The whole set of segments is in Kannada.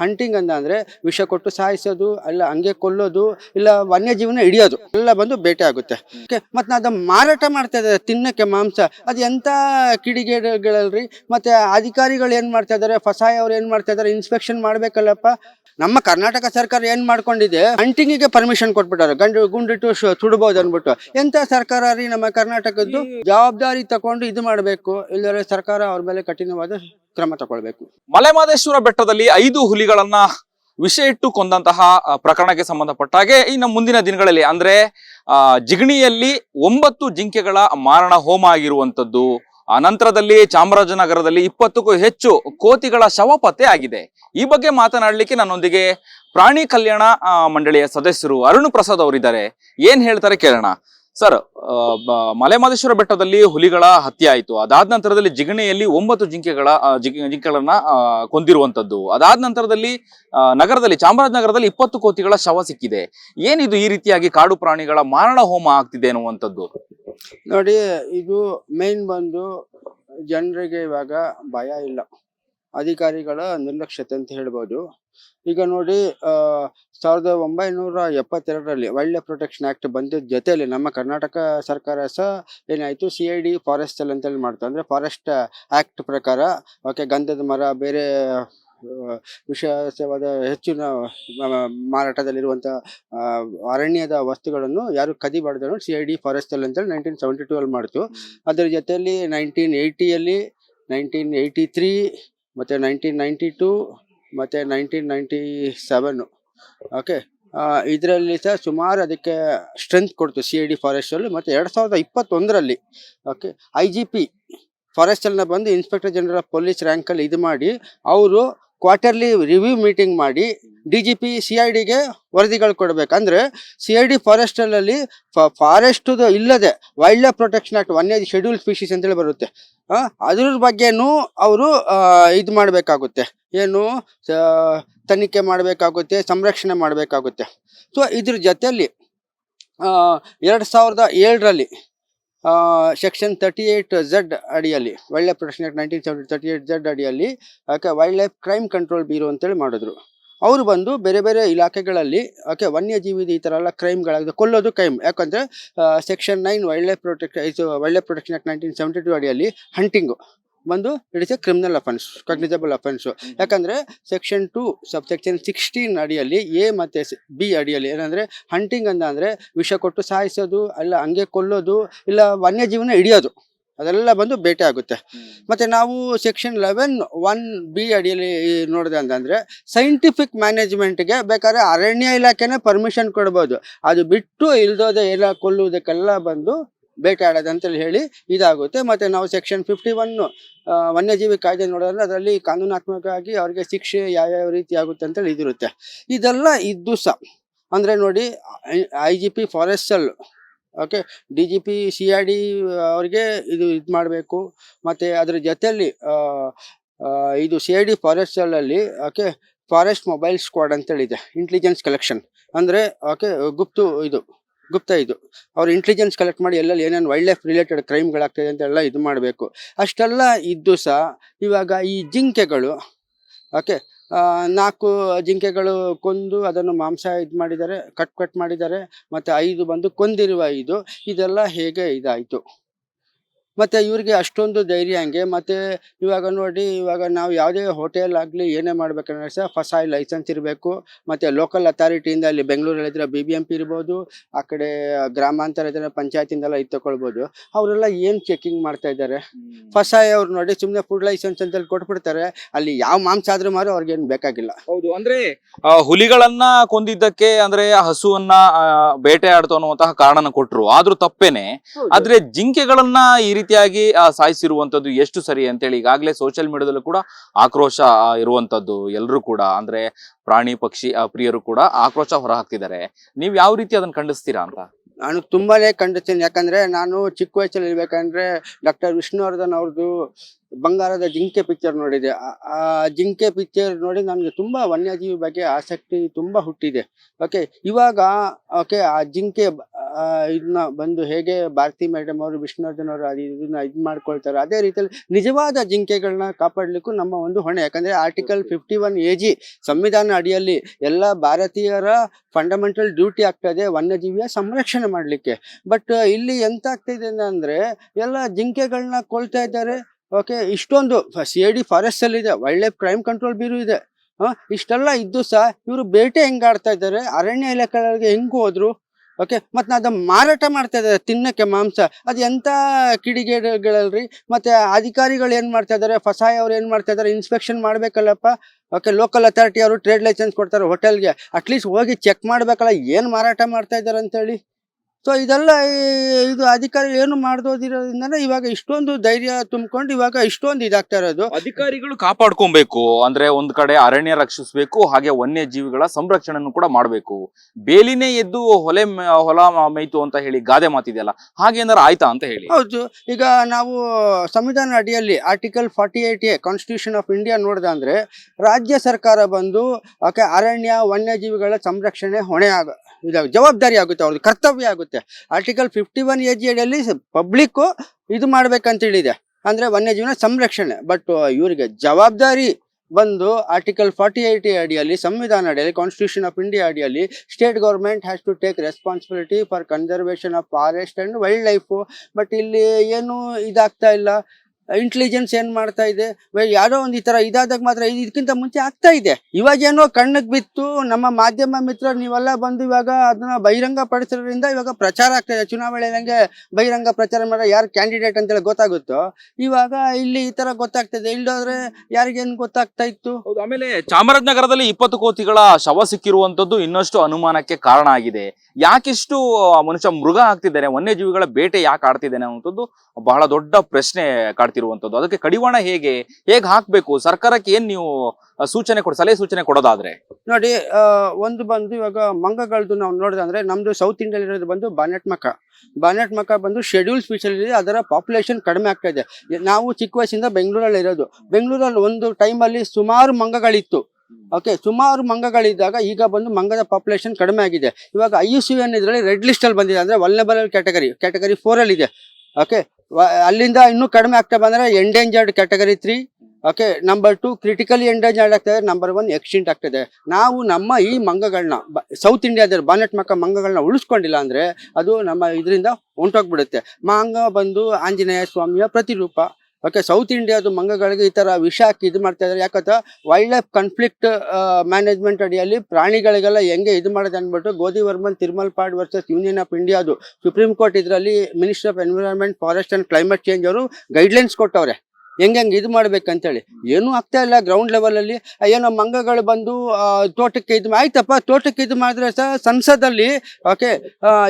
ಹಂಟಿಂಗ್ ಅಂತ ಅಂದ್ರೆ ವಿಷ ಕೊಟ್ಟು ಸಾಯಿಸೋದು ಅಲ್ಲ ಹಂಗೆ ಕೊಲ್ಲೋದು ಇಲ್ಲ ವನ್ಯಜೀವನ ಹಿಡಿಯೋದು ಎಲ್ಲ ಬಂದು ಬೇಟೆ ಆಗುತ್ತೆ. ಓಕೆ ಮತ್ತೆ ಅದು ಮಾರಾಟ ಮಾಡ್ತಾ ಇದ್ದಾರೆ ತಿನ್ನಕ್ಕೆ ಮಾಂಸ. ಅದು ಎಂತ ಕಿಡಿಗೇಡಿಗಳಲ್ರಿ? ಮತ್ತೆ ಅಧಿಕಾರಿಗಳು ಏನ್ ಮಾಡ್ತಾ ಇದಾರೆ ಫಸಾಯಿ ಅವ್ರು ಏನ್ ಮಾಡ್ತಾ ಇದ್ದಾರೆ? ಇನ್ಸ್ಪೆಕ್ಷನ್ ಮಾಡ್ಬೇಕಲ್ಲಪ್ಪ. ನಮ್ಮ ಕರ್ನಾಟಕ ಸರ್ಕಾರ ಏನ್ ಮಾಡ್ಕೊಂಡಿದೆ? ಹಂಟಿಂಗಿಗೆ ಪರ್ಮಿಷನ್ ಕೊಟ್ಬಿಟ್ಟಾರೆ. ಗಂಡು ಗುಂಡಿಟ್ಟು ಸುಡಬಹುದು ಅನ್ಬಿಟ್ಟು ಎಂತ ಸರ್ಕಾರ ರೀ ನಮ್ಮ ಕರ್ನಾಟಕದ್ದು? ಜವಾಬ್ದಾರಿ ತಕೊಂಡು ಇದು ಮಾಡಬೇಕು. ಇಲ್ಲದ್ರೆ ಸರ್ಕಾರ ಅವ್ರ ಮೇಲೆ ಕಠಿಣವಾದ ಕ್ರಮ ತಗೊಳ್ಬೇಕು. ಮಲೆಮಹದೇಶ್ವರ ಬೆಟ್ಟದಲ್ಲಿ ಐದು ಹುಲಿಗಳನ್ನ ವಿಷ ಇಟ್ಟು ಕೊಂದಂತಹ ಪ್ರಕರಣಕ್ಕೆ ಸಂಬಂಧಪಟ್ಟ ಹಾಗೆ ಇನ್ನು ಮುಂದಿನ ದಿನಗಳಲ್ಲಿ ಅಂದ್ರೆ ಆ, ಜಿಗಣಿಯಲ್ಲಿ ಒಂಬತ್ತು ಜಿಂಕೆಗಳ ಮಾರಣ ಹೋಮ ಆಗಿರುವಂತದ್ದು ಆ ನಂತರದಲ್ಲಿ ಚಾಮರಾಜನಗರದಲ್ಲಿ ಇಪ್ಪತ್ತಕ್ಕೂ ಹೆಚ್ಚು ಕೋತಿಗಳ ಶವ ಪತ್ತೆ ಆಗಿದೆ. ಈ ಬಗ್ಗೆ ಮಾತನಾಡಲಿಕ್ಕೆ ನನ್ನೊಂದಿಗೆ ಪ್ರಾಣಿ ಕಲ್ಯಾಣ ಮಂಡಳಿಯ ಸದಸ್ಯರು ಅರುಣ್ ಪ್ರಸಾದ್ ಅವರಿದ್ದಾರೆ. ಏನ್ ಹೇಳ್ತಾರೆ ಕೇಳೋಣ. ಸರ್ ಮಲೆಮಹದೇಶ್ವರ ಬೆಟ್ಟದಲ್ಲಿ ಹುಲಿಗಳ ಹತ್ಯೆ ಆಯಿತು. ಅದಾದ ನಂತರದಲ್ಲಿ ಜಿಗಣೆಯಲ್ಲಿ ಒಂಬತ್ತು ಜಿಂಕೆಗಳ ಜಿಂಕೆಗಳನ್ನ ಕೊಂದಿರುವಂತದ್ದು. ಅದಾದ ನಂತರದಲ್ಲಿ ನಗರದಲ್ಲಿ, ಚಾಮರಾಜನಗರದಲ್ಲಿ ಇಪ್ಪತ್ತು ಕೋತಿಗಳ ಶವ ಸಿಕ್ಕಿದೆ. ಏನಿದು ಈ ರೀತಿಯಾಗಿ ಕಾಡು ಪ್ರಾಣಿಗಳ ಮಾರಣ ಹೋಮ ಆಗ್ತಿದೆ ಅನ್ನುವಂಥದ್ದು ನೋಡಿ, ಇದು ಮೇನ್ ಬಂದು ಜನರಿಗೆ ಇವಾಗ ಭಯ ಇಲ್ಲ. ಅಧಿಕಾರಿಗಳ ನಿರ್ಲಕ್ಷ್ಯತೆ ಅಂತ ಹೇಳ್ಬೋದು. ಈಗ ನೋಡಿ ಸಾವಿರದ ಒಂಬೈನೂರ ಎಪ್ಪತ್ತೆರಡರಲ್ಲಿ ವೈಲ್ಡ್ ಲೈಫ್ ಪ್ರೊಟೆಕ್ಷನ್ ಆಕ್ಟ್ ಬಂದಿದ್ದ ಜೊತೆಯಲ್ಲಿ ನಮ್ಮ ಕರ್ನಾಟಕ ಸರ್ಕಾರ ಸಹ ಏನಾಯ್ತು? C I D forest cell ಅಂತೇಳಿ ಮಾಡ್ತು. ಅಂದ್ರೆ ಫಾರೆಸ್ಟ್ ಆಕ್ಟ್ ಪ್ರಕಾರ ಓಕೆ ಗಂಧದ ಮರ ಬೇರೆ ವಿಶೇಷವಾದ ಹೆಚ್ಚಿನ ಮಾರಾಟದಲ್ಲಿರುವಂಥ ಅರಣ್ಯದ ವಸ್ತುಗಳನ್ನು ಯಾರು ಕದಿಬಾರ್ದು ಸಿ ಐ ಡಿ ಫಾರೆಸ್ಟ್ ಅಲ್ಲಿ ಅಂತೇಳಿ ನೈನ್ಟೀನ್ ಸೆವೆಂಟಿ ಟೂ ಅಲ್ಲಿ ಮಾಡ್ತು. ಅದರ ಜೊತೆಯಲ್ಲಿ ನೈನ್ಟೀನ್ ಏಯ್ಟಿಯಲ್ಲಿ ನೈನ್ಟೀನ್ ಏಯ್ಟಿ ತ್ರೀ ಮತ್ತು ನೈನ್ಟೀನ್ ನೈಂಟಿ ಟೂ ಮತ್ತು ನೈನ್ಟೀನ್ ನೈಂಟಿ ಸೆವೆನ್ನು ಓಕೆ ಇದರಲ್ಲಿ ಸಹ ಸುಮಾರು ಅದಕ್ಕೆ ಸ್ಟ್ರೆಂತ್ ಕೊಡ್ತು ಸಿ ಐ ಡಿ ಫಾರೆಸ್ಟಲ್ಲಿ ಮತ್ತು ಎರಡು ಸಾವಿರದ ಇಪ್ಪತ್ತೊಂದರಲ್ಲಿ ಓಕೆ ಐ ಜಿ ಪಿ ಫಾರೆಸ್ಟಲ್ನ ಬಂದು ಇನ್ಸ್ಪೆಕ್ಟರ್ ಜನರಲ್ ಆಫ್ ಪೊಲೀಸ್ ರ್ಯಾಂಕಲ್ಲಿ ಇದು ಮಾಡಿ, ಅವರು ಕ್ವಾರ್ಟರ್ಲಿ ರಿವ್ಯೂ ಮೀಟಿಂಗ್ ಮಾಡಿ D G P, C I ಡಿಗೆ ವರದಿಗಳು ಕೊಡಬೇಕಂದ್ರೆ ಸಿ ಐ ಡಿ ಫಾರೆಸ್ಟಲ್ಲಿ ಫಾರೆಸ್ಟ್ದು ಇಲ್ಲದೆ ವೈಲ್ಡ್ ಲೈಫ್ ಪ್ರೊಟೆಕ್ಷನ್ ಆಕ್ಟ್ ವನ್ಯ ಶೆಡ್ಯೂಲ್ ಸ್ಪೀಷೀಸ್ ಅಂತೇಳಿ ಬರುತ್ತೆ. ಅದ್ರ ಬಗ್ಗೆನೂ ಅವರು ಇದು ಮಾಡಬೇಕಾಗುತ್ತೆ. ಏನು ತನಿಖೆ ಮಾಡಬೇಕಾಗುತ್ತೆ, ಸಂರಕ್ಷಣೆ ಮಾಡಬೇಕಾಗುತ್ತೆ. ಸೊ, ಇದ್ರ ಜೊತೆಯಲ್ಲಿ ಎರಡು ಸಾವಿರದ ಏಳರಲ್ಲಿ ಸೆಕ್ಷನ್ ತರ್ಟಿ ಏಟ್ ಝಡ್ ಅಡಿಯಲ್ಲಿ wildlife protection act nineteen seventy thirty eight Z ಅಡಿಯಲ್ಲಿ okay wildlife crime control bureau ಅಂತೇಳಿ ಮಾಡಿದ್ರು. ಅವರು ಬಂದು ಬೇರೆ ಬೇರೆ ಇಲಾಖೆಗಳಲ್ಲಿ ಓಕೆ ವನ್ಯಜೀವಿದ ಈ ಥರ ಎಲ್ಲ ಕ್ರೈಮ್ಗಳಾಗಿದೆ ಕೊಲ್ಲೋದು ಕ್ರೈಮ್ ಯಾಕಂದರೆ section nine wildlife protect ಇದು wildlife protection act nineteen seventy two ಅಡಿಯಲ್ಲಿ ಹಂಟಿಂಗು ಬಂದು it is a criminal offence cognizable offence ಯಾಕಂದರೆ ಸೆಕ್ಷನ್ ಟು ಸಬ್ ಸೆಕ್ಷನ್ ಸಿಕ್ಸ್ಟೀನ್ ಅಡಿಯಲ್ಲಿ ಎ ಮತ್ತು ಬಿ ಅಡಿಯಲ್ಲಿ ಏನಂದರೆ ಹಂಟಿಂಗ್ ಅಂತ ಅಂದರೆ ವಿಷ ಕೊಟ್ಟು ಸಾಯಿಸೋದು ಅಲ್ಲ ಹಂಗೆ ಕೊಲ್ಲೋದು ಇಲ್ಲ ವನ್ಯಜೀವನ ಹಿಡಿಯೋದು ಅದೆಲ್ಲ ಬಂದು ಬೇಟೆ ಆಗುತ್ತೆ. ಮತ್ತೆ ನಾವು ಸೆಕ್ಷನ್ ಲೆವೆನ್ ಒನ್ ಬಿ ಅಡಿಯಲ್ಲಿ ನೋಡಿದೆ ಅಂತಂದ್ರೆ ಸೈಂಟಿಫಿಕ್ ಮ್ಯಾನೇಜ್ಮೆಂಟ್ಗೆ ಬೇಕಾದ್ರೆ ಅರಣ್ಯ ಇಲಾಖೆನೇ ಪರ್ಮಿಷನ್ ಕೊಡ್ಬೋದು. ಅದು ಬಿಟ್ಟು ಇಲ್ದೋದೆ ಎಲ್ಲ ಕೊಲ್ಲುವುದಕ್ಕೆಲ್ಲ ಬಂದು ಬೇಟೆ ಆಡೋದು ಅಂತೇಳಿ ಹೇಳಿ ಇದಾಗುತ್ತೆ. ಮತ್ತೆ ನಾವು ಸೆಕ್ಷನ್ ಫಿಫ್ಟಿ ಒನ್ ವನ್ಯಜೀವಿ ಕಾಯ್ದೆ ನೋಡೋದ್ರೆ ಅದರಲ್ಲಿ ಕಾನೂನಾತ್ಮಕವಾಗಿ ಅವರಿಗೆ ಶಿಕ್ಷೆ ಯಾವ್ಯಾವ ರೀತಿ ಆಗುತ್ತೆ ಅಂತೇಳಿ ಇದಿರುತ್ತೆ. ಇದೆಲ್ಲ ಇದ್ದು ಸಹ ಅಂದರೆ ನೋಡಿ I G P ಫಾರೆಸ್ಟಲ್ okay D G P C R D ಅವ್ರಿಗೆ ಇದು ಇದು ಮಾಡಬೇಕು. ಮತ್ತು ಅದ್ರ ಜೊತೆಯಲ್ಲಿ ಇದು ಸಿ ಐ ಡಿ ಫಾರೆಸ್ಟಲ್ಲಿ ಓಕೆ ಫಾರೆಸ್ಟ್ ಮೊಬೈಲ್ ಸ್ಕ್ವಾಡ್ ಅಂತೇಳಿದೆ ಇಂಟೆಲಿಜೆನ್ಸ್ ಕಲೆಕ್ಷನ್ ಅಂದರೆ ಓಕೆ ಗುಪ್ತು ಇದು. ಗುಪ್ತ ಇದು. ಅವ್ರು ಇಂಟೆಲಿಜೆನ್ಸ್ ಕಲೆಕ್ಟ್ ಮಾಡಿ ಎಲ್ಲೆಲ್ಲಿ ಏನೇನು ವೈಲ್ಡ್ ಲೈಫ್ ರಿಲೇಟೆಡ್ ಕ್ರೈಮ್ಗಳಾಗ್ತದೆ ಅಂತೆಲ್ಲ ಇದು ಮಾಡಬೇಕು. ಅಷ್ಟೆಲ್ಲ ಇದ್ದು ಸಹ ಇವಾಗ ಈ ಜಿಂಕೆಗಳು ಓಕೆ ನಾಲ್ಕು ಜಿಂಕೆಗಳು ಕೊಂದು ಅದನ್ನು ಮಾಂಸ ಇದು ಮಾಡಿದ್ದಾರೆ ಕಟ್ ಕಟ್ ಮಾಡಿದ್ದಾರೆ, ಮತ್ತು ಐದು ಬಂದು ಕೊಂದಿರುವ ಇದು, ಇದೆಲ್ಲ ಹೇಗೆ ಇದಾಯಿತು? ಮತ್ತು ಇವ್ರಿಗೆ ಅಷ್ಟೊಂದು ಧೈರ್ಯ ಹಂಗೆ ಮತ್ತೆ ಇವಾಗ ನೋಡಿ ಇವಾಗ ನಾವು ಯಾವುದೇ ಹೋಟೆಲ್ ಆಗಲಿ ಏನೇ ಮಾಡ್ಬೇಕಂದ್ರೆ ಸಹ ಫಸಾಯಿ ಲೈಸೆನ್ಸ್ ಇರಬೇಕು. ಮತ್ತೆ ಲೋಕಲ್ ಅಥಾರಿಟಿಯಿಂದ ಅಲ್ಲಿ ಬೆಂಗಳೂರಲ್ಲಿದ್ದರೆ ಬಿ ಬಿ ಎಂ ಪಿ ಇರ್ಬೋದು ಆ ಕಡೆ ಗ್ರಾಮಾಂತರ ಇದ್ರೆ ಪಂಚಾಯತಿಂದೆಲ್ಲ ಇದು ತಗೊಳ್ಬೋದು. ಅವರೆಲ್ಲ ಏನು ಚೆಕಿಂಗ್ ಮಾಡ್ತಾ ಇದ್ದಾರೆ? ಫಸಾಯಿ ಅವ್ರು ನೋಡಿ ಸುಮ್ಮನೆ ಫುಡ್ ಲೈಸೆನ್ಸ್ ಅಂತೇಳಿ ಕೊಟ್ಬಿಡ್ತಾರೆ ಅಲ್ಲಿ ಯಾವ ಮಾಂಸ ಆದ್ರೂ ಮಾರು ಅವ್ರಿಗೇನು ಬೇಕಾಗಿಲ್ಲ. ಹೌದು ಅಂದ್ರೆ ಹುಲಿಗಳನ್ನ ಕೊಂದಿದ್ದಕ್ಕೆ ಅಂದ್ರೆ ಹಸುವನ್ನ ಬೇಟೆ ಆಡ್ತು ಅನ್ನುವಂತಹ ಕಾರಣನ ಕೊಟ್ರು. ಆದ್ರೂ ತಪ್ಪೇನೆ. ಆದ್ರೆ ಜಿಂಕೆಗಳನ್ನ ಈ ರೀತಿಯಾಗಿ ಸಾಯಿಸಿರುವಂತದ್ದು ಎಷ್ಟು ಸರಿ ಅಂತೇಳಿ ಈಗಾಗಲೇ ಸೋಷಿಯಲ್ ಮೀಡಿಯಾದಲ್ಲೂ ಕೂಡ ಆಕ್ರೋಶ ಇರುವಂತದ್ದು ಎಲ್ಲರೂ ಕೂಡ, ಅಂದ್ರೆ ಪ್ರಾಣಿ, ಪಕ್ಷಿ ಪ್ರಿಯರು ಕೂಡ ಆಕ್ರೋಶ ಹೊರ ಹಾಕ್ತಿದ್ದಾರೆ ನೀವು ಯಾವ ರೀತಿ ಅದನ್ನ ಖಂಡಿಸ್ತೀರಾ ಅಂತ? ನಾನು ತುಂಬಾನೇ ಖಂಡಿಸ್ತೀನಿ. ಯಾಕಂದ್ರೆ ನಾನು ಚಿಕ್ಕ ವಯಸ್ಸಲ್ಲಿ ಇರ್ಬೇಕಂದ್ರೆ ಡಾಕ್ಟರ್ ವಿಷ್ಣುವರ್ಧನ್ ಅವ್ರದ್ದು ಬಂಗಾರದ ಜಿಂಕೆ ಪಿಕ್ಚರ್ ನೋಡಿದೆ. ಆ- ಜಿಂಕೆ ಪಿಕ್ಚರ್ ನೋಡಿ ನನಗೆ ತುಂಬಾ ವನ್ಯಜೀವಿ ಬಗ್ಗೆ ಆಸಕ್ತಿ ತುಂಬಾ ಹುಟ್ಟಿದೆ. ಓಕೆ ಇವಾಗ ಓಕೆ ಆ ಜಿಂಕೆ ಇದನ್ನ ಬಂದು ಹೇಗೆ ಭಾರತಿ ಮೇಡಮ್ ಅವರು ವಿಷ್ಣುವರ್ಧನ್ ಅವರು ಅದು ಇದನ್ನ ಇದು ಮಾಡ್ಕೊಳ್ತಾರೆ. ಅದೇ ರೀತಿಯಲ್ಲಿ ನಿಜವಾದ ಜಿಂಕೆಗಳನ್ನ ಕಾಪಾಡ್ಲಿಕ್ಕೂ ನಮ್ಮ ಒಂದು ಹೊಣೆ. ಯಾಕಂದ್ರೆ article fifty one A G ಸಂವಿಧಾನ ಅಡಿಯಲ್ಲಿ ಎಲ್ಲ ಭಾರತೀಯರ ಫಂಡಮೆಂಟಲ್ ಡ್ಯೂಟಿ ಆಗ್ತದೆ ವನ್ಯಜೀವಿಯ ಸಂರಕ್ಷಣೆ ಮಾಡಲಿಕ್ಕೆ. ಬಟ್ ಇಲ್ಲಿ ಎಂತ ಆಗ್ತಿದೆ ಅಂದ್ರೆ ಎಲ್ಲ ಜಿಂಕೆಗಳನ್ನ ಕೊಳ್ತಾ ಇದ್ದಾರೆ. ಓಕೆ ಇಷ್ಟೊಂದು ಸಿ ಐ ಡಿ ಫಾರೆಸ್ಟ್ ಅಲ್ಲಿ ಇದೆ wildlife crime control bureau ಇದೆ. ಹ ಇಷ್ಟೆಲ್ಲ ಇದ್ದು ಸಹ ಇವರು ಬೇಟೆ ಹೆಂಗಾಡ್ತಾ ಇದ್ದಾರೆ? ಅರಣ್ಯ ಇಲಾಖೆಗಳಿಗೆ ಹೆಂಗ್ ಹೋದ್ರು? ಓಕೆ ಮತ್ತೆ ಅದನ್ನು ಮಾರಾಟ ಮಾಡ್ತಾ ಇದ್ದಾರೆ ತಿನ್ನಕ್ಕೆ ಮಾಂಸ. ಅದು ಎಂಥ ಕಿಡಿಗೇಡಿಗಳಲ್ರಿ? ಮತ್ತೆ ಅಧಿಕಾರಿಗಳು ಏನು ಮಾಡ್ತಾ ಇದ್ದಾರೆ? ಫಸಾಯಿ ಅವ್ರು ಏನು ಮಾಡ್ತಾ ಇದ್ದಾರೆ? ಇನ್ಸ್ಪೆಕ್ಷನ್ ಮಾಡಬೇಕಲ್ಲಪ್ಪ. ಓಕೆ ಲೋಕಲ್ ಅಥಾರಿಟಿ ಅವರು ಟ್ರೇಡ್ ಲೈಸೆನ್ಸ್ ಕೊಡ್ತಾರೆ ಹೋಟೆಲ್ಗೆ ಅಟ್ಲೀಸ್ಟ್ ಹೋಗಿ ಚೆಕ್ ಮಾಡಬೇಕಲ್ಲ, ಏನು ಮಾರಾಟ ಮಾಡ್ತಾ ಇದ್ದಾರೆ ಅಂತೇಳಿ. ಸೊ ಇದೆಲ್ಲ ಈ- ಇದು ಅಧಿಕಾರಿ ಏನು ಮಾಡ್ದೋದಿರೋದ್ರಿಂದ ಇವಾಗ ಇಷ್ಟೊಂದು ಧೈರ್ಯ ತುಂಬಿಕೊಂಡು ಇವಾಗ ಇಷ್ಟೊಂದು ಇದಾಗ್ತಾ ಇರೋದು. ಅಧಿಕಾರಿಗಳು ಕಾಪಾಡ್ಕೊಬೇಕು ಅಂದ್ರೆ ಒಂದ್ ಕಡೆ ಅರಣ್ಯ ರಕ್ಷಿಸಬೇಕು ಹಾಗೆ ವನ್ಯ ಜೀವಿಗಳ ಸಂರಕ್ಷಣೆಯನ್ನು ಕೂಡ ಮಾಡಬೇಕು. ಬೇಲಿನೇ ಎದ್ದು ಹೊಲೆ ಹೊಲ ಮೇಯ್ತು ಅಂತ ಹೇಳಿ ಗಾದೆ ಮಾತಿದೆಯಲ್ಲ ಹಾಗೇನಾರ ಆಯ್ತಾ ಅಂತ ಹೇಳಿ? ಹೌದು. ಈಗ ನಾವು ಸಂವಿಧಾನ ಅಡಿಯಲ್ಲಿ article forty eight A constitution of India ನೋಡ್ದ ಅಂದ್ರೆ ರಾಜ್ಯ ಸರ್ಕಾರ ಬಂದು ಅರಣ್ಯ ಅರಣ್ಯ ವನ್ಯಜೀವಿಗಳ ಸಂರಕ್ಷಣೆ ಹೊಣೆ ಆಗ ಇದಾಗ ಜವಾಬ್ದಾರಿ ಆಗುತ್ತೆ ಅವ್ರದ್ದು ಕರ್ತವ್ಯ ಆಗುತ್ತೆ. ಆರ್ಟಿಕಲ್ ಫಿಫ್ಟಿ ಒನ್ ಎ ಅಡಿಯಲ್ಲಿ ಪಬ್ಲಿಕ್ಕು ಇದು ಮಾಡ್ಬೇಕಂತ ಹೇಳಿದೆ. ಅಂದ್ರೆ ವನ್ಯಜೀವನ ಸಂರಕ್ಷಣೆ. ಬಟ್ ಇವರಿಗೆ ಜವಾಬ್ದಾರಿ ಬಂದು ಆರ್ಟಿಕಲ್ ಫಾರ್ಟಿ ಏಟ್ ಅಡಿಯಲ್ಲಿ ಸಂವಿಧಾನ ಅಡಿಯಲ್ಲಿ ಕಾನ್ಸ್ಟಿಟ್ಯೂಷನ್ ಆಫ್ ಇಂಡಿಯಾ ಅಡಿಯಲ್ಲಿ state government has to take responsibility for conservation of forest and wildlife but ಇಲ್ಲಿ ಏನು ಇದಾಗ್ತಾ ಇಲ್ಲ. ಇಂಟೆಲಿಜೆನ್ಸ್ ಏನ್ ಮಾಡ್ತಾ ಇದೆ? ಯಾರೋ ಒಂದು ಈ ತರ ಇದಾದಾಗ ಮಾತ್ರ ಇದಕ್ಕಿಂತ ಮುಂಚೆ ಆಗ್ತಾ ಇದೆ. ಇವಾಗ ಏನೋ ಕಣ್ಣಿಗೆ ಬಿತ್ತು, ನಮ್ಮ ಮಾಧ್ಯಮ ಮಿತ್ರರು ನೀವೆಲ್ಲ ಬಂದು ಇವಾಗ ಅದನ್ನ ಬಹಿರಂಗ ಪಡಿಸಿರೋದ್ರಿಂದ ಇವಾಗ ಪ್ರಚಾರ ಆಗ್ತಾ ಇದೆ. ಚುನಾವಣೆ ಹೆಂಗೆ ಬಹಿರಂಗ ಪ್ರಚಾರ ಮಾಡೋ ಯಾರು ಕ್ಯಾಂಡಿಡೇಟ್ ಅಂತೇಳಿ ಗೊತ್ತಾಗುತ್ತೋ? ಇವಾಗ ಇಲ್ಲಿ ಈ ತರ ಗೊತ್ತಾಗ್ತದೆ ಇಲ್ಲೋದ್ರೆ ಯಾರಿಗೇನು ಗೊತ್ತಾಗ್ತಾ ಇತ್ತು? ಆಮೇಲೆ ಚಾಮರಾಜನಗರದಲ್ಲಿ ಇಪ್ಪತ್ತು ಕೋತಿಗಳ ಶವ ಸಿಕ್ಕಿರುವಂತದ್ದು ಇನ್ನಷ್ಟು ಅನುಮಾನಕ್ಕೆ ಕಾರಣ ಆಗಿದೆ. ಯಾಕಿಷ್ಟು ಮನುಷ್ಯ ಮೃಗ ಆಗ್ತಿದ್ದಾನೆ, ವನ್ಯಜೀವಿಗಳ ಬೇಟೆ ಯಾಕೆ ಆಡ್ತಿದ್ದಾನೆ ಅನ್ನುವಂಥದ್ದು ಬಹಳ ದೊಡ್ಡ ಪ್ರಶ್ನೆ ಕಾಡ್ತಿರುವಂಥದ್ದು. ಅದಕ್ಕೆ ಕಡಿವಾಣ ಹೇಗೆ ಹೇಗೆ ಹಾಕ್ಬೇಕು? ಸರ್ಕಾರಕ್ಕೆ ಏನ್ ನೀವು ಸೂಚನೆ ಕೊಡ, ಸಲಹೆ ಸೂಚನೆ ಕೊಡೋದಾದ್ರೆ? ನೋಡಿ ಒಂದು ಬಂದು ಇವಾಗ ಮಂಗಗಳದ್ದು ನಾವು ನೋಡಿದ್ರೆ ನಮ್ದು ಸೌತ್ ಇಂಡಿಯಾ ಇರೋದು ಬಂದು ಬಾನೆಟ್ ಮಕ್ಕ ಬಾನೆಟ್ ಮಕ್ಕ ಬಂದು ಶೆಡ್ಯೂಲ್ ಸ್ಪೀಷಲ್ ಇದೆ ಅದರ ಪಾಪ್ಯುಲೇಷನ್ ಕಡಿಮೆ ಆಗ್ತಾ ಇದೆ. ನಾವು ಚಿಕ್ಕ ವಯಸ್ಸಿಂದ ಬೆಂಗಳೂರಲ್ಲಿ ಇರೋದು ಬೆಂಗಳೂರಲ್ಲಿ ಒಂದು ಟೈಮಲ್ಲಿ ಸುಮಾರು ಮಂಗಗಳಿತ್ತು. ಓಕೆ ಸುಮಾರು ಮಂಗಗಳಿದ್ದಾಗ ಈಗ ಬಂದು ಮಂಗದ ಪಾಪ್ಯುಲೇಷನ್ ಕಡಿಮೆ ಆಗಿದೆ. ಇವಾಗ ಐ ಯು ಸಿ ಎನ್ ಇದರಲ್ಲಿ ರೆಡ್ ಲಿಸ್ಟ್ ಅಲ್ಲಿ ಬಂದಿದೆ ಅಂದ್ರೆ ವಲ್ನಬಲ್ ಕ್ಯಾಟಗರಿ ಕ್ಯಾಟಗರಿ ಫೋರ್ ಅಲ್ಲಿ ಇದೆ. ಓಕೆ ಅಲ್ಲಿಂದ ಇನ್ನೂ ಕಡಿಮೆ ಆಗ್ತಾ ಬಂದ್ರೆ endangered category three okay number two critically endangered ಆಗ್ತದೆ ನಂಬರ್ ಒನ್ ಎಕ್ಸ್ಟಿಂಟ್ ಆಗ್ತದೆ ನಾವು ನಮ್ಮ ಈ ಮಂಗಗಳನ್ನ ಸೌತ್ ಇಂಡಿಯಾದಲ್ಲಿ ಬಾನೆಟ್ ಮಕ್ಕ ಮಂಗಗಳನ್ನ ಉಳಿಸ್ಕೊಂಡಿಲ್ಲ ಅಂದ್ರೆ ಅದು ನಮ್ಮ ಇದರಿಂದ ಹೊಂಟೋಗ್ಬಿಡುತ್ತೆ. ಮಂಗ ಬಂದು ಆಂಜನೇಯ ಸ್ವಾಮಿಯ ಪ್ರತಿರೂಪ. ಓಕೆ ಸೌತ್ ಇಂಡಿಯಾದ ಮಂಗಗಳಿಗೆ ಈ ಥರ ವಿಷ ಹಾಕಿ ಇದು ಮಾಡ್ತಾ ಇದ್ದಾರೆ. ಯಾಕಂತ ವೈಲ್ಡ್ ಲೈಫ್ ಕಾನ್ಫ್ಲಿಕ್ಟ್ ಮ್ಯಾನೇಜ್ಮೆಂಟ್ ಅಡಿಯಲ್ಲಿ ಪ್ರಾಣಿಗಳಿಗೆಲ್ಲ ಹೆಂಗೆ ಇದು ಮಾಡೋದು ಅಂದ್ಬಿಟ್ಟು Godavarman Thirumulpad versus union of ಇಂಡಿಯಾದು ಸುಪ್ರೀಂ ಕೋರ್ಟ್ ಇದರಲ್ಲಿ ministry of environment forest and climate change ಅವರು ಗೈಡ್ಲೈನ್ಸ್ ಕೊಟ್ಟವ್ರೆ. ಹೆಂಗೆ ಇದು ಮಾಡ್ಬೇಕಂತೇಳಿ. ಏನೂ ಆಗ್ತಾ ಇಲ್ಲ ಗ್ರೌಂಡ್ ಲೆವೆಲಲ್ಲಿ ಏನೋ ಮಂಗಗಳು ಬಂದು ತೋಟಕ್ಕೆ ಇದು ಆಯ್ತಪ್ಪ, ತೋಟಕ್ಕೆ ಇದು ಮಾಡಿದ್ರೆ ಸಹ ಸಂಸದಲ್ಲಿ, ಓಕೆ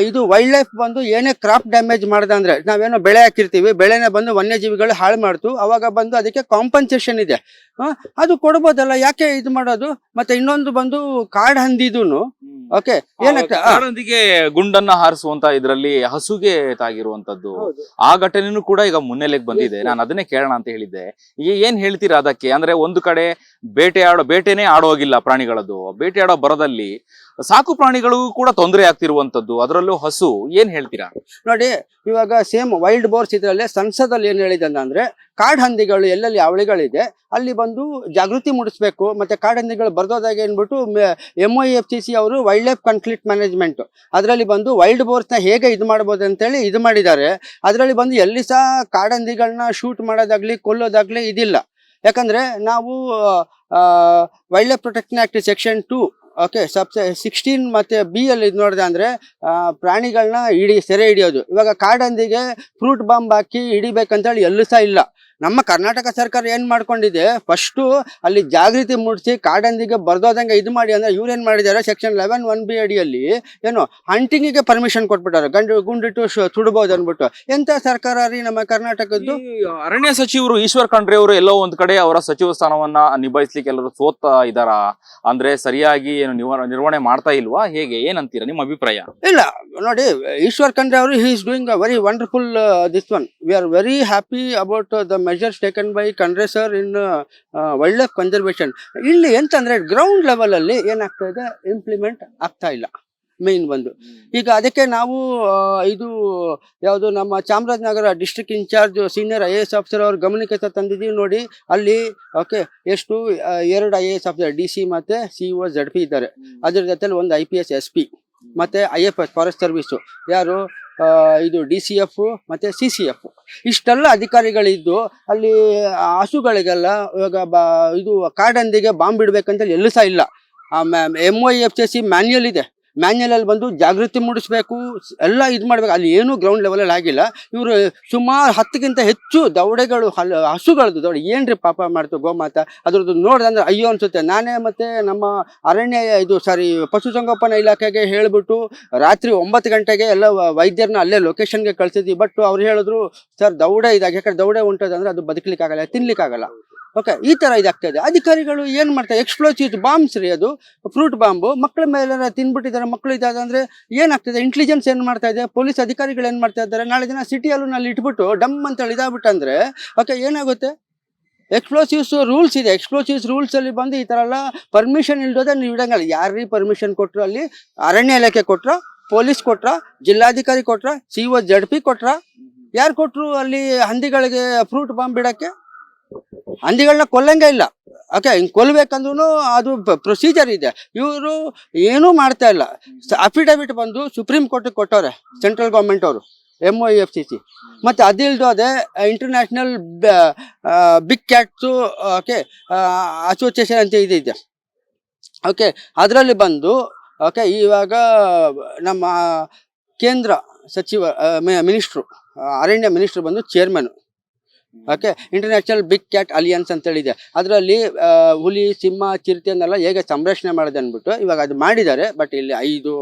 ಇದು ವೈಲ್ಡ್ ಲೈಫ್ ಬಂದು ಏನೇ ಕ್ರಾಪ್ ಡ್ಯಾಮೇಜ್ ಮಾಡ್ದೆ ಅಂದರೆ, ನಾವೇನೋ ಬೆಳೆ ಹಾಕಿರ್ತೀವಿ, ಬೆಳೆನ ಬಂದು ವನ್ಯಜೀವಿಗಳು ಹಾಳು ಮಾಡ್ತು, ಅವಾಗ ಬಂದು ಅದಕ್ಕೆ ಕಾಂಪನ್ಸೇಷನ್ ಇದೆ. ಅದು ಕೊಡ್ಬೋದಲ್ಲ, ಯಾಕೆ ಇದು ಮಾಡೋದು? ಮತ್ತೆ ಇನ್ನೊಂದು ಬಂದು ಕಾಡ್ ಹಂದಿದೂನು. ಓಕೆ ಏನಕ್ಕೆ? ಗುಂಡನ್ನ ಹಾರಿಸುವಂತ ಇದರಲ್ಲಿ ಹಸುಗೆ ತಾಗಿರುವಂತದ್ದು. ಆ ಘಟನೆನೂ ಕೂಡ ಈಗ ಮುನ್ನೆಲೆಗೆ ಬಂದಿದೆ. ನಾನು ಅದನ್ನೇ ಕೇಳೋಣ ಅಂತ ಹೇಳಿದ್ದೆ. ಈಗ ಏನ್ ಹೇಳ್ತೀರಾ ಅದಕ್ಕೆ? ಅಂದ್ರೆ ಒಂದು ಕಡೆ ಬೇಟೆ ಆಡೋ ಬೇಟೆನೇ ಆಡೋಗಿಲ್ಲ ಪ್ರಾಣಿಗಳದ್ದು. ಬೇಟೆ ಆಡೋ ಬರದಲ್ಲಿ ಸಾಕು ಪ್ರಾಣಿಗಳಿಗೂ ಕೂಡ ತೊಂದರೆ ಆಗ್ತಿರುವಂತದ್ದು ಅದರಲ್ಲೂ ಹಸು, ಏನ್ ಹೇಳ್ತೀರಾ? ನೋಡಿ, ಇವಾಗ ಸೇಮ್ ವೈಲ್ಡ್ ಬೋರ್ಸ್ ಇದರಲ್ಲೇ ಸಂಸದಲ್ಲಿ ಏನ್ ಹೇಳಿದೆ ಅಂದ್ರೆ ಕಾಡ್ ಹಂದಿಗಳು ಎಲ್ಲೆಲ್ಲಿ ಅವಳಿಗಳಿದೆ, ಅಲ್ಲಿ ಬಂದು ಜಾಗೃತಿ ಮೂಡಿಸ್ಬೇಕು. ಮತ್ತೆ ಕಾಡಹಂದಿಗಳು ಬರ್ದೋದಾಗ ಏನ್ಬಿಟ್ಟು M I F C C ಅವರು ವೈಲ್ಡ್ ಲೈಫ್ ಕಾನ್ಫ್ಲಿಕ್ಟ್ ಮ್ಯಾನೇಜ್ಮೆಂಟ್ ಅದರಲ್ಲಿ ಬಂದು ವೈಲ್ಡ್ ಬೋರ್ಸ್ನ ಹೇಗೆ ಇದು ಮಾಡ್ಬೋದು ಅಂತೇಳಿ ಇದು ಮಾಡಿದ್ದಾರೆ. ಅದರಲ್ಲಿ ಬಂದು ಎಲ್ಲಿ ಸಹ ಕಾಡಹಂದಿಗಳನ್ನ ಶೂಟ್ ಮಾಡೋದಾಗ್ಲಿ, ಕೊಲ್ಲೋದಾಗ್ಲಿ ಇದಿಲ್ಲ. ಯಾಕಂದ್ರೆ ನಾವು wildlife protection act section two okay sub sixteen ಮತ್ತೆ ಬಿ ಅಲ್ಲಿ ಇದು ನೋಡಿದೆ ಅಂದರೆ ಪ್ರಾಣಿಗಳನ್ನ ಹಿಡಿ, ಸೆರೆ ಹಿಡಿಯೋದು. ಇವಾಗ ಕಾಡಂದಿಗೆ ಫ್ರೂಟ್ ಬಾಂಬ್ ಹಾಕಿ ಹಿಡಿಬೇಕಂತೇಳಿ ಎಲ್ಲೂ ಸಹ ಇಲ್ಲ. ನಮ್ಮ ಕರ್ನಾಟಕ ಸರ್ಕಾರ ಏನ್ ಮಾಡ್ಕೊಂಡಿದೆ? ಫಸ್ಟು ಅಲ್ಲಿ ಜಾಗೃತಿ ಮೂಡಿಸಿ ಕಾಡಂದಿಗೆ ಬರ್ದೋದಂಗೆ ಇದು ಮಾಡಿ ಅಂದ್ರೆ ಇವ್ರು ಏನ್ ಮಾಡಿದ್ದಾರೆ ಸೆಕ್ಷನ್ ಲೆವೆನ್ ಒನ್ ಬಿ ಅಡಿಯಲ್ಲಿ ಏನು ಹಂಟಿಂಗಿಗೆ ಪರ್ಮಿಷನ್ ಕೊಟ್ಬಿಟ್ಟಾರೆ. ಗಂಡು ಗುಂಡಿಟ್ಟು ಸುಡ್ಬೋದು ಅನ್ಬಿಟ್ಟು ಎಂತ ಸರ್ಕಾರ ರೀ ನಮ್ಮ ಕರ್ನಾಟಕದ್ದು? ಅರಣ್ಯ ಸಚಿವರು ಈಶ್ವರ್ ಖಂಡ್ರೆ ಅವರು ಎಲ್ಲೋ ಒಂದ್ ಕಡೆ ಅವರ ಸಚಿವ ಸ್ಥಾನವನ್ನ ನಿಭಾಯಿಸ್ಲಿಕ್ಕೆ ಎಲ್ಲರೂ ಸೋತಾ ಇದಾರ? ಅಂದ್ರೆ ಸರಿಯಾಗಿ ಏನು ನಿರ್ವಹಣೆ ಮಾಡ್ತಾ ಇಲ್ವಾ? ಹೇಗೆ? ಏನಂತೀರಾ ನಿಮ್ಮ ಅಭಿಪ್ರಾಯ? ಇಲ್ಲ ನೋಡಿ ಈಶ್ವರ್ ಖಂಡ್ರೆ ಅವರು he is doing a very wonderful this one we are very happy about the measures taken by Khandre sir in wildlife conservation ಇಲ್ಲಿ ಎಂತಂದ್ರೆ ಗ್ರೌಂಡ್ ಲೆವೆಲ್ ಅಲ್ಲಿ ಏನಾಗ್ತಾ ಇದೆ? ಇಂಪ್ಲಿಮೆಂಟ್ ಆಗ್ತಾ ಇಲ್ಲ. ಮೇನ್ ಬಂದು ಈಗ ಅದಕ್ಕೆ ನಾವು ಇದು, ಯಾವುದು ನಮ್ಮ Chamarajanagar district in charge senior I A S officer ಅವ್ರ ಗಮನಕ್ಕೆ ತಂದಿದ್ದೀವಿ ನೋಡಿ. ಅಲ್ಲಿ ಓಕೆ ಎಷ್ಟು ಎರಡು I A S officer D C ಮತ್ತೆ ಸಿ ಒ ಜಡ್ ಪಿ ಇದ್ದಾರೆ. ಅದ್ರ ಜೊತೆಲಿ ಒಂದು I P S S P ಮತ್ತೆ I F S forest service ಯಾರು? ಇದು ಡಿ ಸಿ ಎಫ್ ಮತ್ತೆ ಸಿ ಸಿ ಎಫ್. ಇಷ್ಟೆಲ್ಲ ಅಧಿಕಾರಿಗಳಿದ್ದು ಅಲ್ಲಿ ಹಸುಗಳಿಗೆಲ್ಲ ಇವಾಗ ಬಾ, ಇದು ಕಾಡಂದಿಗೆ ಬಾಂಬ್ ಇಡಬೇಕಂತ ಎಲ್ಲೂ ಸಹ ಇಲ್ಲ. M O F C manual ಇದೆ. ಮ್ಯಾನ್ಯಲ್ ಅಲ್ಲಿ ಬಂದು ಜಾಗೃತಿ ಮೂಡಿಸಬೇಕು, ಎಲ್ಲ ಇದು ಮಾಡಬೇಕು. ಅಲ್ಲಿ ಏನು ಗ್ರೌಂಡ್ ಲೆವೆಲಲ್ಲಿ ಆಗಿಲ್ಲ. ಇವರು ಸುಮಾರು ಹತ್ತಕ್ಕಿಂತ ಹೆಚ್ಚು ದವಡೆಗಳು ಹಲ್, ಹಸುಗಳದ್ದು ದವಡೆ ಏನ್ರಿ ಪಾಪ ಮಾಡ್ತು ಗೋಮಾತ? ಅದ್ರದ್ದು ನೋಡ್ದಂದ್ರೆ ಅಯ್ಯೋ ಅನ್ಸುತ್ತೆ. ನಾನೇ ಮತ್ತೆ ನಮ್ಮ ಅರಣ್ಯ, ಇದು ಸಾರಿ ಪಶುಸಂಗೋಪನಾ ಇಲಾಖೆಗೆ ಹೇಳ್ಬಿಟ್ಟು ರಾತ್ರಿ ಒಂಬತ್ತು ಗಂಟೆಗೆ ಎಲ್ಲ ವೈದ್ಯರನ್ನ ಅಲ್ಲೇ ಲೊಕೇಶನ್ಗೆ ಕಳ್ಸಿದ್ವಿ. ಬಟ್ ಅವ್ರು ಹೇಳಿದ್ರು, ಸರ್, ದೌಡೆ ಇದಾಗ. ಯಾಕಂದ್ರೆ ದೌಡೆ ಉಂಟದಂದ್ರೆ ಅದು ಬದುಕಲಿಕ್ಕೆ ಆಗಲ್ಲ ತಿನ್ಲಿಕ್ಕಾಗಲ್ಲ. ಓಕೆ ಈ ತರ ಇದೆ ಅಧಿಕಾರಿಗಳು ಏನ್ ಮಾಡ್ತಾರೆ? ಎಕ್ಸ್ಪ್ಲೋಸಿವ್ ಬಾಂಬ್ಸ್ ರೀ ಅದು. ಫ್ರೂಟ್ ಬಾಂಬು ಮಕ್ಕಳ ಮೇಲೆ ತಿನ್ಬಿಟ್ಟಿದ್ದಾರೆ ಮಕ್ಕಳು ಇದ್ದಾರೆ ಅಂದ್ರೆ ಏನಾಗ್ತದೆ? ಇಂಟೆಲಿಜೆನ್ಸ್ ಏನ್ ಮಾಡ್ತಾ ಇದೆ? ಪೊಲೀಸ್ ಅಧಿಕಾರಿಗಳು ಏನ್ ಮಾಡ್ತಾ ಇದ್ದಾರೆ? ನಾಳೆ ದಿನ ಸಿಟಿಯಲ್ಲೂ ನಲ್ಲಿ ಇಟ್ಬಿಟ್ಟು ಡಮ್ ಅಂತ ಹೇಳಿ ಇದಾಗ್ಬಿಟ್ಟಂದ್ರೆ ಓಕೆ ಏನಾಗುತ್ತೆ? ಎಕ್ಸ್ಪ್ಲೋಸಿವ್ಸ್ ರೂಲ್ಸ್ ಇದೆ. ಎಕ್ಸ್ಪ್ಲೋಸಿವ್ಸ್ ರೂಲ್ಸ್ ಅಲ್ಲಿ ಬಂದು ಈ ತರ ಎಲ್ಲ ಪರ್ಮಿಷನ್ ಇಲ್ದೋದೆ ನೀವು ಇಡಂಗಲ್ಲ. ಯಾರೀ ಪರ್ಮಿಷನ್ ಕೊಟ್ರು ಅಲ್ಲಿ? ಅರಣ್ಯ ಇಲಾಖೆ ಕೊಟ್ರ? ಪೊಲೀಸ್ ಕೊಟ್ರ? ಜಿಲ್ಲಾಧಿಕಾರಿ ಕೊಟ್ರ? ಸಿ ಒ ಜಡ್ ಪಿ ಕೊಟ್ರ? ಯಾರು ಕೊಟ್ರು ಅಲ್ಲಿ ಹಂದಿಗಳಿಗೆ ಫ್ರೂಟ್ ಬಾಂಬ್ ಬಿಡಕ್ಕೆ? ಹಂದಿಗಳನ್ನ ಕೊಲ್ಲಂಗೆ ಇಲ್ಲ. ಓಕೆ ಹಿಂಗ್ ಕೊಲ್ಬೇಕಂದ್ರೂ ಅದು ಪ್ರೊಸೀಜರ್ ಇದೆ. ಇವರು ಏನೂ ಮಾಡ್ತಾ ಇಲ್ಲ. ಅಫಿಡವಿಟ್ ಬಂದು ಸುಪ್ರೀಂ ಕೋರ್ಟಿಗೆ ಕೊಟ್ಟವ್ರೆ ಸೆಂಟ್ರಲ್ ಗೌರ್ಮೆಂಟ್ ಅವರು M O F C C ಮತ್ತೆ ಅದಿಲ್ದು ಅದೇ international big cats okay association ಅಂತ ಇದೆ ಓಕೆ ಅದರಲ್ಲಿ ಬಂದು ಓಕೆ ಇವಾಗ ನಮ್ಮ ಕೇಂದ್ರ ಸಚಿವ ಮಿನಿಸ್ಟ್ರು ಅರಣ್ಯ ಮಿನಿಸ್ಟ್ರು ಬಂದು chairman okay international big cat alliance ಅಂತ ಹೇಳಿದೆ ಅದರಲ್ಲಿ ಹುಲಿ, ಸಿಂಹ ಚಿರತೆಯನ್ನೆಲ್ಲ ಹೇಗೆ ಸಂರಕ್ಷಣೆ ಮಾಡಿದೆ ಅಂದ್ಬಿಟ್ಟು ಇವಾಗ ಅದು ಮಾಡಿದ್ದಾರೆ ಬಟ್ ಇಲ್ಲಿ ಐದು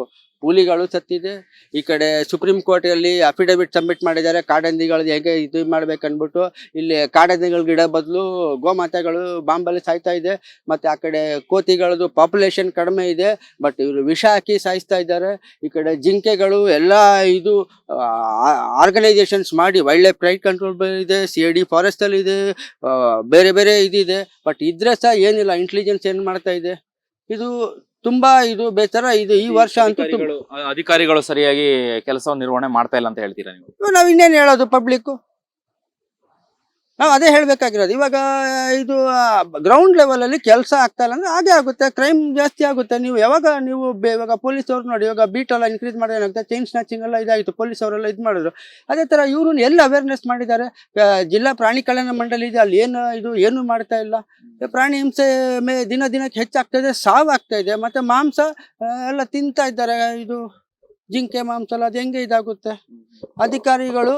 ಹುಲಿಗಳು ಸತ್ತಿದೆ. ಈ ಕಡೆ ಸುಪ್ರೀಂ ಕೋರ್ಟಲ್ಲಿ ಅಫಿಡವಿಟ್ ಸಬ್ಮಿಟ್ ಮಾಡಿದ್ದಾರೆ. ಕಾಡಂದಿಗಳು ಹೇಗೆ ಇದು ಮಾಡ್ಬೇಕು ಅಂದ್ಬಿಟ್ಟು ಇಲ್ಲಿ ಕಾಡಂದಿಗಳ ಗಿಡ ಬದಲು ಗೋಮಾತೆಗಳು ಬಾಂಬಲ್ಲಿ ಸಾಯ್ತಾ ಇದೆ. ಮತ್ತೆ ಆ ಕಡೆ ಕೋತಿಗಳದ್ದು ಪಾಪ್ಯುಲೇಷನ್ ಕಡಿಮೆ ಇದೆ. ಬಟ್ ಇವರು ವಿಷ ಹಾಕಿ ಸಾಯಿಸ್ತಾ ಇದ್ದಾರೆ. ಈ ಕಡೆ ಜಿಂಕೆಗಳು ಎಲ್ಲ ಇದು ಆರ್ಗನೈಸೇಷನ್ಸ್ ಮಾಡಿ ವೈಲ್ಡ್ ಲೈಫ್ ರೈಟ್ ಕಂಟ್ರೋಲ್ ಇದೆ ಸಿ ಐ ಡಿ ಫಾರೆಸ್ಟ್ ಅಲ್ಲಿ ಇದೆ ಬೇರೆ ಬೇರೆ ಇದಿದೆ. ಬಟ್ ಇದ್ರೆ ಸಹ ಏನಿಲ್ಲ ಇಂಟೆಲಿಜೆನ್ಸ್ ಏನ್ ಮಾಡ್ತಾ ಇದೆ? ಇದು ತುಂಬಾ ಇದು ಬೇಸರ ಇದು ಈ ವರ್ಷ ಅಂತೂ ಅಧಿಕಾರಿಗಳು ಸರಿಯಾಗಿ ಕೆಲಸ ನಿರ್ವಹಣೆ ಮಾಡ್ತಾ ಇಲ್ಲ ಅಂತ ಹೇಳ್ತೀರಾ ನೀವು? ನಾವ್ ಇನ್ನೇನ್ ಹೇಳೋದು ಪಬ್ಲಿಕ್ ನಾವು ಅದೇ ಹೇಳಬೇಕಾಗಿರೋದು. ಇವಾಗ ಇದು ಗ್ರೌಂಡ್ ಲೆವೆಲಲ್ಲಿ ಕೆಲಸ ಆಗ್ತಾ ಇಲ್ಲ ಅಂದ್ರೆ ಹಾಗೆ ಆಗುತ್ತೆ. ಕ್ರೈಮ್ ಜಾಸ್ತಿ ಆಗುತ್ತೆ. ನೀವು ಯಾವಾಗ ನೀವು ಇವಾಗ ಪೊಲೀಸ್ ಅವ್ರು ನೋಡಿ, ಇವಾಗ ಬೀಟ್ ಎಲ್ಲ ಇನ್ಕ್ರೀಸ್ ಮಾಡಿದ್ರೆ ಏನಾಗುತ್ತೆ? ಚೈನ್ ಸ್ನಾಚಿಂಗ್ ಎಲ್ಲ ಇದಾಯಿತು. ಪೊಲೀಸ್ ಅವರೆಲ್ಲ ಇದು ಮಾಡಿದ್ರು. ಅದೇ ಥರ ಇವರು ಎಲ್ಲ ಅವೇರ್ನೆಸ್ ಮಾಡಿದ್ದಾರೆ? ಜಿಲ್ಲಾ ಪ್ರಾಣಿ ಕಲ್ಯಾಣ ಮಂಡಳಿ ಇದೆ. ಅಲ್ಲಿ ಏನು, ಇದು ಏನು ಮಾಡ್ತಾ ಇಲ್ಲ? ಪ್ರಾಣಿ ಹಿಂಸೆ ಮೇ, ದಿನ ದಿನಕ್ಕೆ ಹೆಚ್ಚಾಗ್ತಾ ಇದೆ, ಸಾವಾಗ್ತಾ ಇದೆ. ಮತ್ತೆ ಮಾಂಸ ಎಲ್ಲ ತಿಂತಾ ಇದ್ದಾರೆ. ಇದು ಜಿಂಕೆ ಮಾಂಸ ಎಲ್ಲ ಅದು ಹೆಂಗೆ ಇದಾಗುತ್ತೆ? ಅಧಿಕಾರಿಗಳು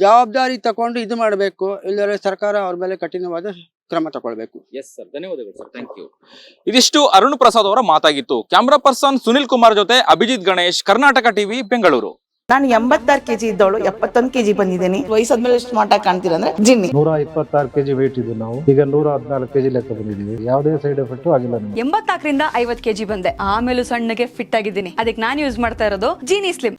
ಜವಾಬ್ದಾರಿ ತಕೊಂಡು ಇದು ಮಾಡಬೇಕು ಇಲ್ಲದ್ರೆ ಸರ್ಕಾರ ಅವ್ರ ಮೇಲೆ ಕಠಿಣವಾದ ಕ್ರಮ ತಗೊಳ್ಬೇಕು. ಎಸ್ ಸರ್ ಧನ್ಯವಾದಗಳು ಸರ್ ಥ್ಯಾಂಕ್ ಯು ಇದಿಷ್ಟು ಅರುಣ್ ಪ್ರಸಾದ್ ಅವರ ಮಾತಾಗಿತ್ತು. ಕ್ಯಾಮ್ರಾ ಪರ್ಸನ್ ಸುನಿಲ್ ಕುಮಾರ್ ಜೊತೆ ಅಭಿಜಿತ್ ಗಣೇಶ್ ಕರ್ನಾಟಕ ಟಿವಿ ಬೆಂಗಳೂರು. ನಾನು ಎಂಬತ್ತಾರು ಕೆಜಿ ಇದ್ದವಳು ಎಪ್ಪತ್ತೊಂದು ಕೆಜಿ ಬಂದಿದ್ದೀನಿ. ವಯಸ್ಸಾದ್ಮೇಲೆ ಸ್ಮಾರ್ಟ್ ಆಗಿ ಕಾಣ್ತೀರ ಅಂದ್ರೆ ಜಿನ್ನಿ. ನೂರ ಇಪ್ಪತ್ತಾರು ಕೆಜಿ ವೇಟ್ ಇದ್ದು ನಾವು. ಈಗ ನೂರ ಹದಿನಾಲ್ಕು ಕೆಜಿ ಲೆಕ್ಕ ಬಂದಿದ್ದೀವಿ. ಯಾವುದೇ ಸೈಡ್ ಎಫೆಕ್ಟ್ ಆಗಿಲ್ಲ ನಮಗೆ. ಎಂಬತ್ನಾಲ್ಕರಿಂದ ಐವತ್ ಕೆಜಿ ಬಂದೆ. ಆಮೇಲೆ ಸಣ್ಣಗೆ ಫಿಟ್ ಆಗಿದ್ದೀನಿ. ಅದಕ್ಕೆ ನಾನು ಯೂಸ್ ಮಾಡ್ತಾ ಇರೋದು ಜೀನಿ ಸ್ಲಿಮ್